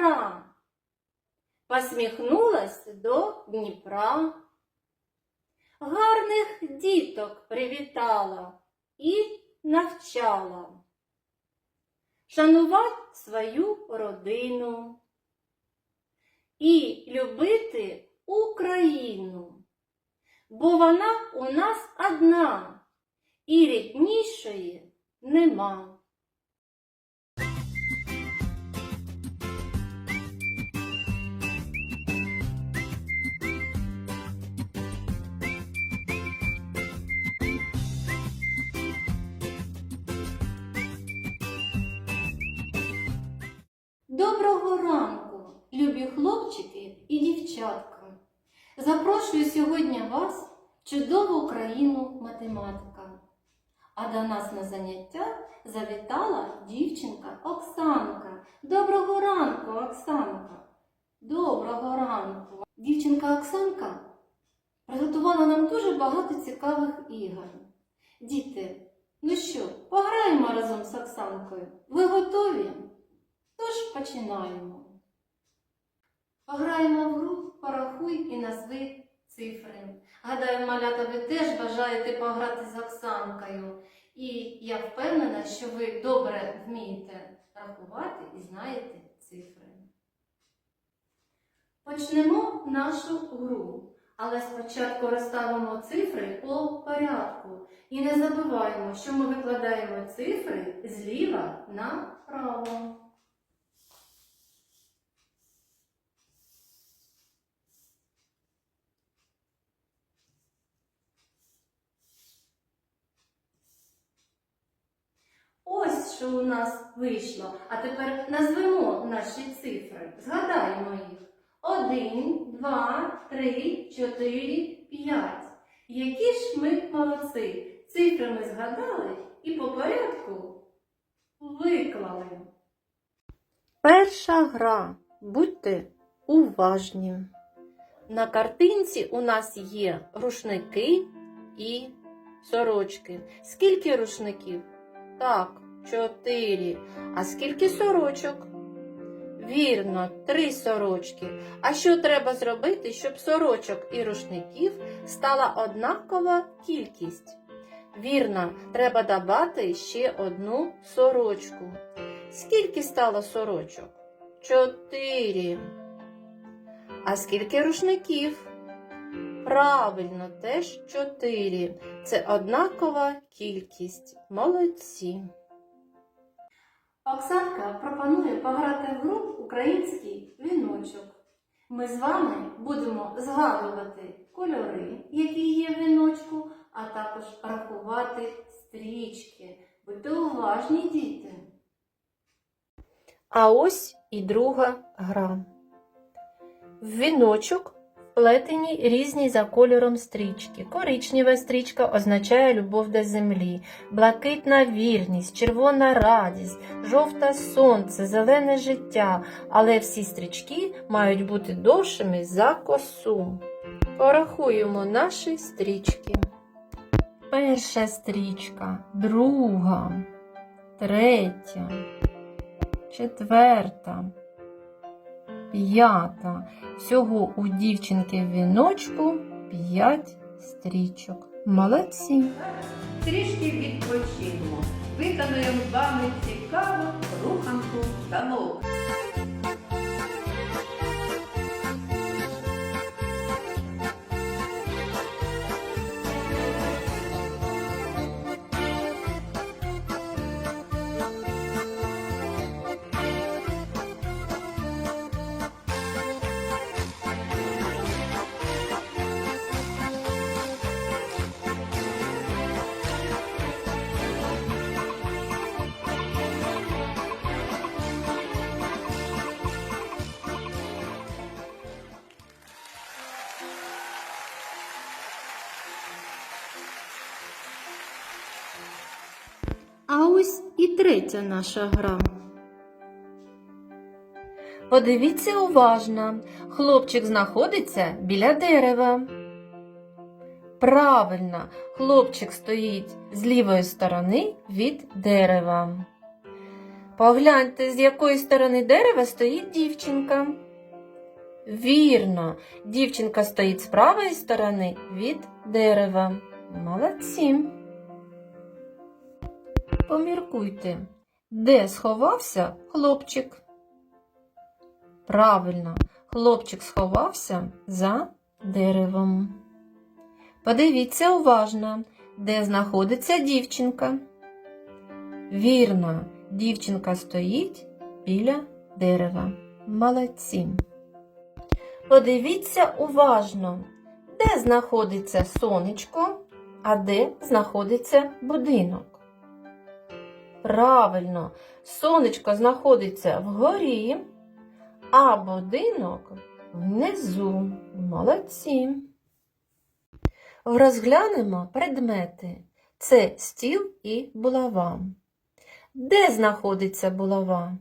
добра, посміхнулась до Дніпра, гарних діток привітала і навчала. Шанувати свою родину і любити Україну, бо вона у нас одна і ріднішої нема. Доброго ранку, любі хлопчики і дівчатка. Запрошую сьогодні вас в чудову країну математика. А до нас на заняття завітала дівчинка Оксанка. Доброго ранку, Оксанка. Доброго ранку. Дівчинка Оксанка приготувала нам дуже багато цікавих ігор. Діти, ну що, пограємо разом з Оксанкою? Ви готові? Тож починаємо. Пограємо в гру, порахуй і назви цифри. Гадаю, малята, ви теж бажаєте пограти з Оксанкою. І я впевнена, що ви добре вмієте рахувати і знаєте цифри. Почнемо нашу гру. Але спочатку розставимо цифри по порядку. І не забуваємо, що ми викладаємо цифри зліва направо. Ось що у нас вийшло. А тепер назвемо наші цифри. Згадаємо їх. Один, два, три, чотири, п'ять. Які ж ми молодці. Цифри ми згадали і по порядку виклали. Перша гра. Будьте уважні. На картинці у нас є рушники і сорочки. Скільки рушників? Так, чотири. А скільки сорочок? Вірно, три сорочки. А що треба зробити, щоб сорочок і рушників стала однакова кількість? Вірно, треба додати ще одну сорочку. Скільки стало сорочок? Чотири. А скільки рушників? Правильно, теж чотири. Це однакова кількість. Молодці. Оксанка пропонує пограти в гру Український віночок. Ми з вами будемо згадувати кольори, які є в віночку, а також рахувати стрічки. Будьте уважні, діти. А ось і друга гра. В віночок вплетені різні за кольором стрічки. Коричнева стрічка означає любов до землі, блакитна вірність, червона радість, жовта сонце, зелене життя, але всі стрічки мають бути довшими за косу. Порахуємо наші стрічки. Перша стрічка, друга, третя, четверта, п'ята. Всього у дівчинки в віночку п'ять стрічок. Молодці! Трішки відпочинемо. Виконуємо вами цікаву руханку та А третя наша гра. Подивіться уважно. Хлопчик знаходиться біля дерева. Правильно, хлопчик стоїть з лівої сторони від дерева. Погляньте, з якої сторони дерева стоїть дівчинка. Вірно, дівчинка стоїть з правої сторони від дерева. Молодці. Поміркуйте, де сховався хлопчик? Правильно, хлопчик сховався за деревом. Подивіться уважно, де знаходиться дівчинка. Вірно, дівчинка стоїть біля дерева. Молодці. Подивіться уважно, де знаходиться сонечко, а де знаходиться будинок. Правильно, сонечко знаходиться вгорі, а будинок внизу. Молодці. Розглянемо предмети. Це стіл і булава. Де знаходиться булава?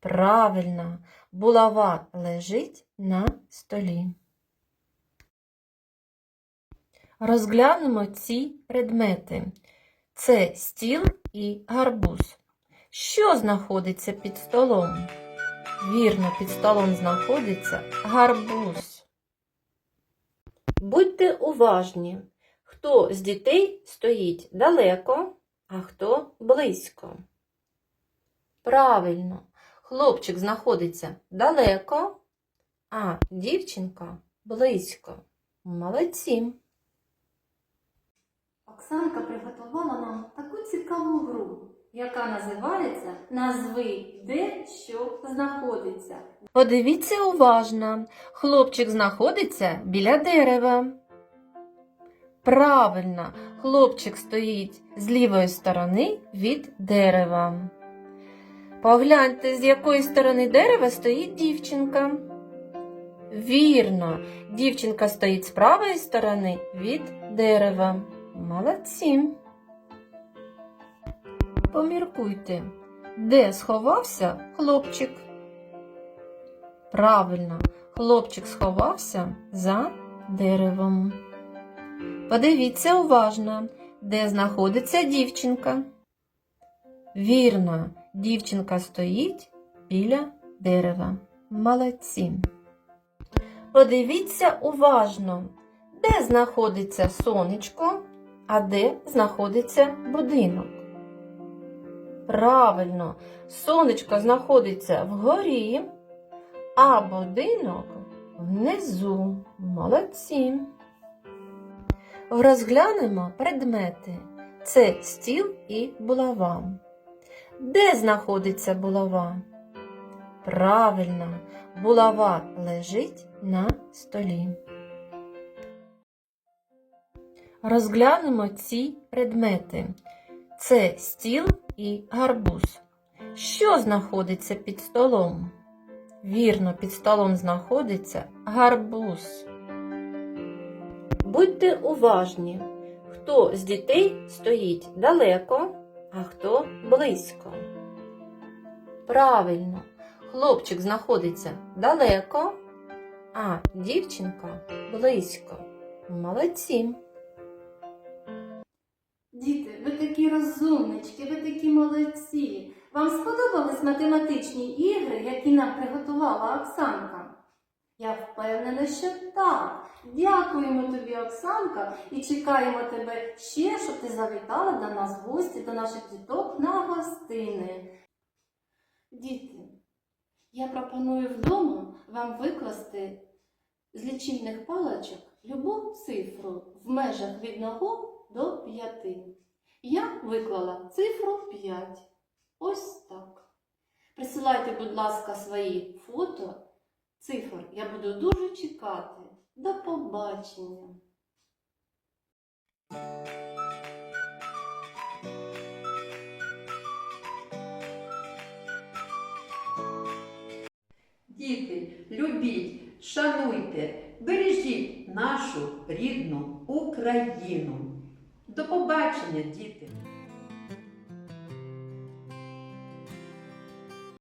Правильно, булава лежить на столі. Розглянемо ці предмети. Це стіл і гарбуз. Що знаходиться під столом? Вірно, під столом знаходиться гарбуз. Будьте уважні, хто з дітей стоїть далеко, а хто близько. Правильно, хлопчик знаходиться далеко, а дівчинка близько. Молодці. Оксанка приготувала нам цікаву гру, яка називається Назви, де що знаходиться. Подивіться уважно. Хлопчик знаходиться біля дерева. Правильно, хлопчик стоїть з лівої сторони від дерева. Погляньте, з якої сторони дерева стоїть дівчинка. Вірно, дівчинка стоїть з правої сторони від дерева. Молодці. Поміркуйте, де сховався хлопчик? Правильно, хлопчик сховався за деревом. Подивіться уважно, де знаходиться дівчинка. Вірно, дівчинка стоїть біля дерева. Молодці. Подивіться уважно, де знаходиться сонечко, а де знаходиться будинок. Правильно, сонечко знаходиться вгорі, а будинок внизу. Молодці. Розглянемо предмети. Це стіл і булава. Де знаходиться булава? Правильно, булава лежить на столі. Розглянемо ці предмети. Це стіл і гарбуз. Що знаходиться під столом? Вірно, під столом знаходиться гарбуз. Будьте уважні, хто з дітей стоїть далеко, а хто близько. Правильно, хлопчик знаходиться далеко, а дівчинка близько. Молодці. Діти, ви такі розумнички, ви такі молодці. Вам сподобались математичні ігри, які нам приготувала Оксанка? Я впевнена, що так. Дякуємо тобі, Оксанка, і чекаємо тебе ще, щоб ти завітала до нас в гості, до наших діток на гостини. Діти, я пропоную вдома вам викласти з лічильних паличок любу цифру в межах від 1 до 5. Я виклала цифру 5. Ось так. Присилайте, будь ласка, свої фото цифр. Я буду дуже чекати. До побачення. Діти, любіть, шануйте, бережіть нашу рідну Україну. До побачення, діти!